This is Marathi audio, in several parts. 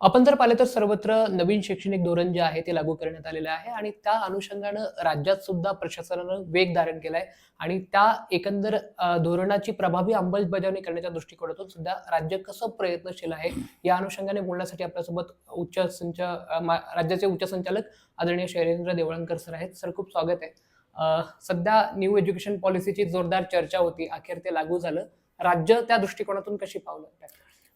आपण जर पाहिलं तर सर्वत्र नवीन शैक्षणिक धोरण जे आहे ते लागू करण्यात आलेलं आहे आणि त्या अनुषंगानं राज्यात सुद्धा प्रशासनानं वेग धारण केलाय आणि त्या एकंदर धोरणाची प्रभावी अंमलबजावणी करण्याच्या दृष्टिकोनातून सुद्धा राज्य कसं प्रयत्नशील आहे या अनुषंगाने बोलण्यासाठी आपल्यासोबत उच्च संच राज्याचे उच्च संचालक आदरणीय शैलेंद्र देवळणकर सर आहेत. सर खूप स्वागत आहे. सध्या न्यू एज्युकेशन पॉलिसीची जोरदार चर्चा होती. अखेर ते लागू झालं. राज्य त्या दृष्टिकोनातून कशी पावलं?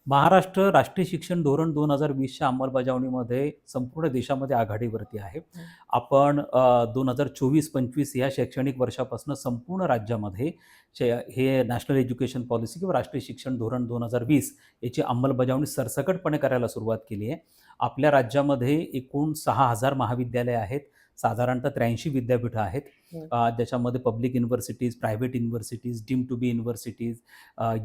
महाराष्ट्र राष्ट्रीय शिक्षण धोरण दोन हजार वीसच्या अंमलबजावणीमध्ये संपूर्ण देशामध्ये आघाडीवरती आहे. आपण दोन हजार चोवीस पंचवीस या शैक्षणिक वर्षापासून संपूर्ण राज्यामध्ये हे नॅशनल एज्युकेशन पॉलिसी किंवा राष्ट्रीय शिक्षण धोरण दोन हजार वीस याची अंमलबजावणी सरसकटपणे करायला सुरुवात केली आहे. आपल्या राज्यामध्ये एकूण सहा हजार महाविद्यालय आहेत. साधारणतः त्र्याऐंशी विद्यापीठं आहेत. हं. ज्याच्यामध्ये public universities private universities deem to be universities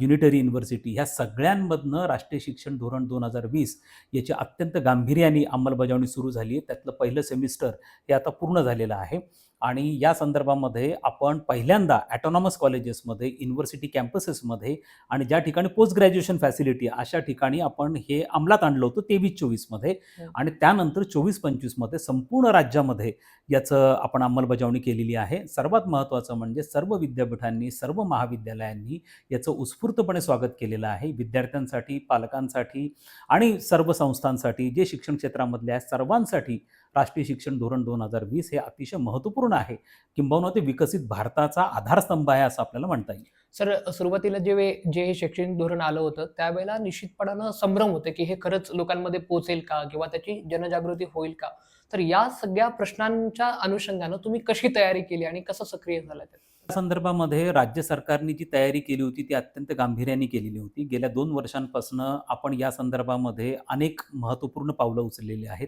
unitary university ह्या सगळ्यांमधनं राष्ट्रीय शिक्षण धोरण दोन हजार वीस याची अत्यंत गांभीर्याने अंमलबजावणी सुरू झाली आहे. त्यातलं पहिलं सेमिस्टर हे आता पूर्ण झालेलं आहे. आणि या संदर्भामध्ये आपण पहिल्यांदा ॲटॉनॉमस कॉलेजेसमध्ये युनिव्हर्सिटी कॅम्पसेसमध्ये आणि ज्या ठिकाणी पोस्ट ग्रॅज्युएशन फॅसिलिटी अशा ठिकाणी आपण हे अंमलात आणलं होतं तेवीस चोवीसमध्ये हं. आणि त्यानंतर चोवीस पंचवीसमध्ये संपूर्ण राज्यामध्ये याचं आपण अंमलबजावणी केलेली आहे सर्वात महत्त्वाचं म्हणजे सर्व विद्यापीठांनी सर्व महाविद्यालयांनी याचं उत्स्फूर्तपणे स्वागत केलेलं आहे विद्यार्थ्यांसाठी पालकांसाठी आणि सर्व संस्थांसाठी जे शिक्षण क्षेत्रामधले आहेत सर्वांसाठी राष्ट्रीय शिक्षण धोरण दोन हजार वीस हे अतिशय महत्त्वपूर्ण आहे. किंबहुना ते विकसित भारताचा आधारस्तंभ आहे असं आपल्याला म्हणता येईल. सर सुरुवातीला जे जे हे शैक्षणिक धोरण आलं होतं त्यावेळेला निश्चितपणानं संभ्रम होतं की हे खरंच लोकांमध्ये पोहोचेल का किंवा त्याची जनजागृती होईल का? तर या सगळ्या प्रश्नांच्या अनुषंगानं तुम्ही कशी तयारी केली आणि कसं सक्रिय झाला त्यात या संदर्भामध्ये राज्य सरकारने जी तयारी केली होती ती अत्यंत गांभीर्याने केलेली होती. गेल्या दोन वर्षांपासून आपण या संदर्भामध्ये अनेक महत्त्वपूर्ण पावलं उचललेली आहेत.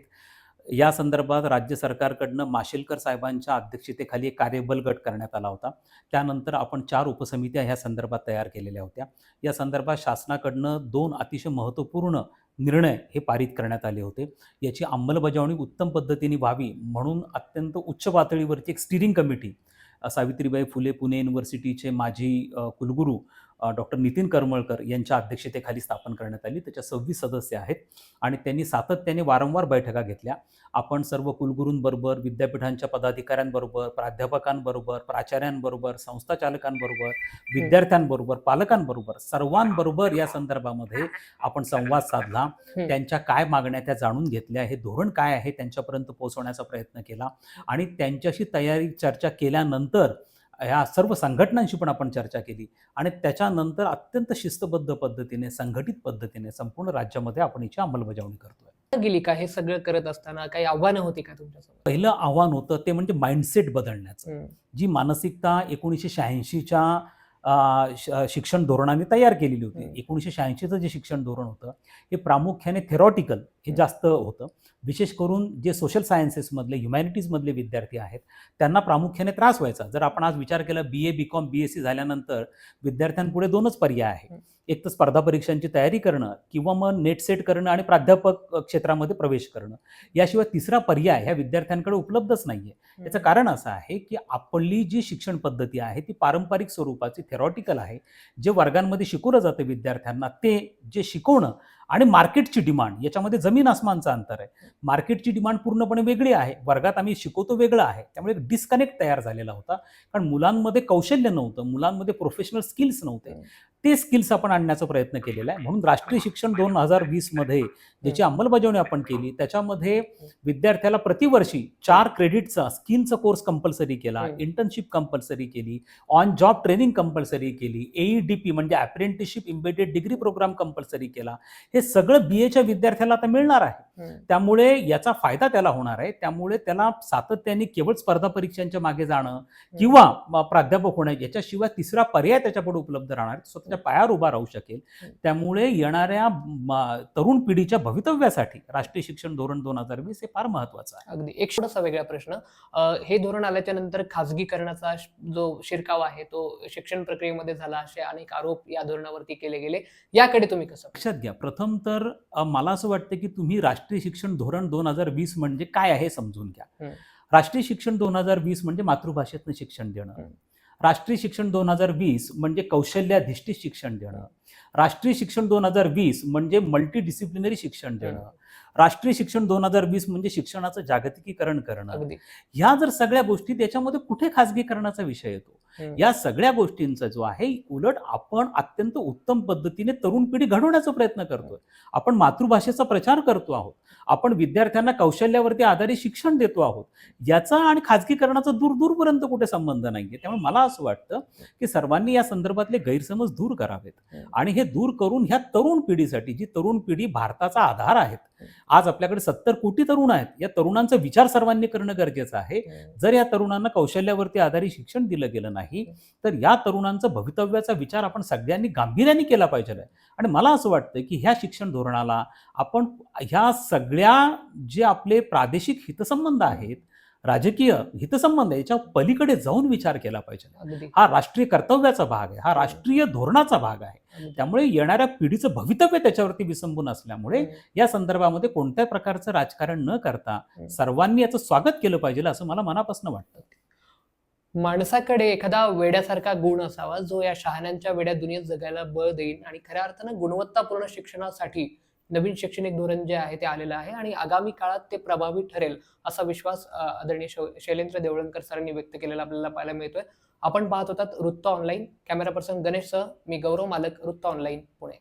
या संदर्भात राज्य सरकारकडनं माशेलकर साहेबांच्या अध्यक्षतेखाली एक कार्यबल गट करण्यात आला होता. त्यानंतर आपण चार उपसमित्या ह्या संदर्भात तयार केलेल्या होत्या. या संदर्भात शासनाकडनं दोन अतिशय महत्त्वपूर्ण निर्णय हे पारित करण्यात आले होते. याची अंमलबजावणी उत्तम पद्धतीने व्हावी म्हणून अत्यंत उच्च पातळीवरची एक स्टिरिंग कमिटी सावित्रीबाई फुले पुणे युनिव्हर्सिटीचे माजी कुलगुरू डॉक्टर नितीन करमळकर यांच्या अध्यक्षतेखाली स्थापन करण्यात आली. त्याच्या सव्वीस सदस्य आहेत आणि त्यांनी सातत्याने वारंवार बैठका घेतल्या. आपण सर्व कुलगुरूंबरोबर विद्यापीठांच्या पदाधिकाऱ्यांबरोबर प्राध्यापकांबरोबर प्राचार्यांबरोबर संस्थाचालकांबरोबर विद्यार्थ्यांबरोबर पालकांबरोबर सर्वांबरोबर या संदर्भामध्ये आपण संवाद साधला. त्यांच्या काय मागण्या त्या जाणून घेतल्या. हे धोरण काय आहे त्यांच्यापर्यंत पोहोचवण्याचा प्रयत्न केला आणि त्यांच्याशी तयारी चर्चा केल्यानंतर ह्या सर्व संघटनांशी पण आपण चर्चा केली आणि त्याच्यानंतर अत्यंत शिस्तबद्ध पद्धतीने संघटित पद्धतीने संपूर्ण राज्यामध्ये आपण याची अंमलबजावणी करतोय. गेली का हे सगळं करत असताना काही आव्हानं होती का तुमच्यासमोर पहिलं आव्हान होतं ते म्हणजे माइंडसेट बदलण्याचं. जी मानसिकता एकोणीसशे शहाऐंशीच्या शिक्षण धोरणाने तयार केलेली होती. एकोणीसशे शहाऐंशीचं जे शिक्षण धोरण होतं हे प्रामुख्याने थेरॉटिकल हे. जास्त होतं विशेष करून जे सोशल सायन्सेसमधले ह्युमॅनिटीजमधले विद्यार्थी आहेत त्यांना प्रामुख्याने त्रास व्हायचा जर आपण आज विचार केला B A B com B S C झाल्यानंतर विद्यार्थ्यांपुढे दोनच पर्याय आहे. एक तर स्पर्धा परीक्षांची तयारी करणं किंवा मग नेट सेट करणं आणि प्राध्यापक क्षेत्रामध्ये प्रवेश करणं याशिवाय तिसरा पर्याय ह्या विद्यार्थ्यांकडे उपलब्धच नाहीये. याचं कारण असं आहे की आपली जी शिक्षण पद्धती आहे ती पारंपरिक स्वरूपाची थेरॉटिकल आहे. जे वर्गांमध्ये शिकवलं जातं विद्यार्थ्यांना ते जे शिकवणं आणि मार्केटची डिमांड याच्यामध्ये जमीन आसमानचं अंतर आहे. मार्केटची डिमांड पूर्णपणे वेगळी आहे. वर्गात आम्ही शिकवतो वेगळं आहे. त्यामुळे एक डिस्कनेक्ट तयार झालेला होता. कारण मुलांमध्ये कौशल्य नव्हतं. मुलांमध्ये प्रोफेशनल स्किल्स नव्हते. ते स्किल्स आपण आणण्याचा प्रयत्न केलेला आहे. म्हणून राष्ट्रीय शिक्षण दोन हजार वीसमध्ये ज्याची अंमलबजावणी आपण केली त्याच्यामध्ये विद्यार्थ्याला प्रतिवर्षी चार क्रेडिटचा स्किलचा कोर्स कंपल्सरी केला. इंटर्नशिप कंपल्सरी केली ऑन जॉब ट्रेनिंग कंपल्सरी केली एईडीपी म्हणजे apprenticeship embedded degree program compulsory केला. हे सगळं बी एच्या विद्यार्थ्याला आता मिळणार आहे. त्यामुळे याचा फायदा त्याला होणार आहे. त्यामुळे त्याला सातत्याने केवळ स्पर्धा परीक्षांच्या मागे जाणं किंवा प्राध्यापक होणं याच्याशिवाय तिसरा पर्याय त्याच्यापुढे उपलब्ध राहणार. स्वतःच्या पायावर उभा राहू शकेल. त्यामुळे येणाऱ्या तरुण पिढीच्या भवितव्यासाठी राष्ट्रीय शिक्षण धोरण दोन हजार वीस हे फार महत्वाचं आहे. अगदी. एक छोटासा वेगळा प्रश्न. हे धोरण आल्याच्यानंतर खाजगीकरणाचा श- जो शिरकाव आहे तो शिक्षण प्रक्रियेमध्ये झाला असे अनेक आरोप या धोरणावरती केले गेले. याकडे तुम्ही कसं लक्षात घ्या. प्रथम तर मला असं वाटतं की तुम्ही राष्ट्रीय शिक्षण धोरण दोन हजार वीस म्हणजे काय आहे समजून घ्या. राष्ट्रीय शिक्षण दोन हजार वीस म्हणजे मातृभाषेतनं शिक्षण देणं. राष्ट्रीय शिक्षण दोन हजार वीस म्हणजे कौशल्याधिष्ठित शिक्षण देणं राष्ट्रीय शिक्षण दोन हजार वीस म्हणजे मल्टी डिसिप्लिनरी शिक्षण देणं. राष्ट्रीय शिक्षण दोन हजार वीस म्हणजे शिक्षणाचं जागतिकीकरण करणं ह्या जर सगळ्या गोष्टी त्याच्यामध्ये कुठे खासगीकरणाचा विषय येतो. या सगळ्या गोष्टींचा जो आहे उलट आपण अत्यंत उत्तम पद्धतीने तरुण पिढी घडवण्याचा प्रयत्न करतोय. आपण मातृभाषेचा प्रचार करतो आहोत. आपण विद्यार्थ्यांना कौशल्यावरती आधारित शिक्षण देतो आहोत. याचा आणि खाजगीकरणाचा दूर दूरपर्यंत कुठे संबंध नाहीये. त्यामुळे मला असं वाटतं की सर्वांनी या संदर्भातले गैरसमज दूर करावेत. आणि हे दूर करून ह्या तरुण पिढीसाठी जी तरुण पिढी भारताचा आधार आहेत आज आपल्याकडे सत्तर कोटी तरुण आहेत. या तरुणांचा विचार सर्वांनी करणं गरजेचं आहे. जर या तरुणांना कौशल्यावरती आधारित शिक्षण दिलं गेलं नाही तर या तरुणांचा भवितव्याचा विचार आपण सगळ्यांनी गांभीर्याने केला पाहिजे. आणि मला असं वाटतं की ह्या शिक्षण धोरणाला आपण ह्या सगळ्या जे आपले प्रादेशिक हितसंबंध आहेत राजकीय हितसंबंध याच्या पलीकडे जाऊन विचार केला पाहिजे. हा राष्ट्रीय कर्तव्याचा भाग आहे हा राष्ट्रीय धोरणाचा भाग आहे. त्यामुळे येणाऱ्या पिढीचं भवितव्य त्याच्यावरती विसंबून असल्यामुळे. या संदर्भामध्ये कोणत्याही प्रकारचं राजकारण न करता. सर्वांनी याचं स्वागत केलं पाहिजे असं मला मनापासून वाटतं. माणसाकडे एखादा वेड्यासारखा गुण असावा जो या शहाण्यांच्या वेड्या दुनियेत जगायला बळ देईल आणि खऱ्या अर्थानं गुणवत्तापूर्ण शिक्षणासाठी नवीन शैक्षणिक धोरण जे आहे ते आलेलं आहे आणि आगामी काळात ते प्रभावी ठरेल असा विश्वास आदरणीय शैलेंद्र देवळणकर सरांनी व्यक्त केलेला आपल्याला पाहायला मिळतोय. आपण पाहत होतात वृत्त ऑनलाईन. कॅमेरा पर्सन गणेश सह मी गौरव मालक वृत्त ऑनलाईन पुणे.